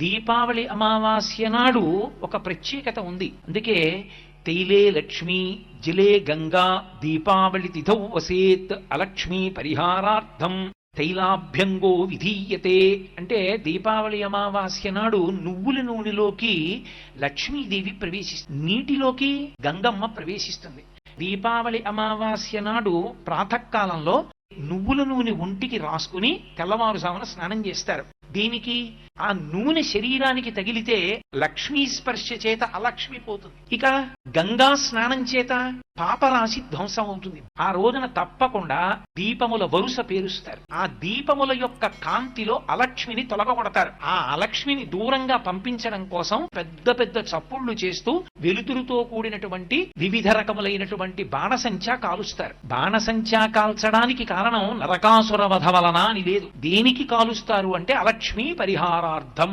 దీపావళి అమావాస్య నాడు ఒక ప్రత్యేకత ఉంది. అందుకే తైలే లక్ష్మి జిలే గంగా దీపావళి తిథౌ వసేత్ అలక్ష్మీ పరిహారార్థం తైలాభ్యంగో విధీయతే అంటే దీపావళి అమావాస్య నాడు నువ్వుల నూనెలోకి లక్ష్మీదేవి ప్రవేశిస్తుంది నీటిలోకి గంగమ్మ ప్రవేశిస్తుంది. దీపావళి అమావాస్య నాడు ప్రాతకాలంలో నువ్వుల నూనె ఒంటికి రాసుకుని తెల్లవారుజామున స్నానం చేస్తారు. దీనికి ఆ నూనె శరీరానికి తగిలితే లక్ష్మీ స్పర్శ చేత అలక్ష్మి పోతుంది. ఇక గంగా స్నానం చేత పాపరాశి ధ్వంసం అవుతుంది. ఆ రోజున తప్పకుండా దీపముల వరుస పేరుస్తారు. ఆ దీపముల యొక్క కాంతిలో అలక్ష్మిని తొలగొడతారు. ఆ అలక్ష్మిని దూరంగా పంపించడం కోసం పెద్ద పెద్ద చప్పుళ్ళు చేస్తూ వెలుతురుతో కూడినటువంటి వివిధ రకములైనటువంటి బాణసంచా కాలుస్తారు. బాణసంచా కాల్చడానికి కారణం నరకాసుర వధ వలన అని లేదు. దేనికి కాలుస్తారు అంటే అలక్ష్మి పరిహారార్థం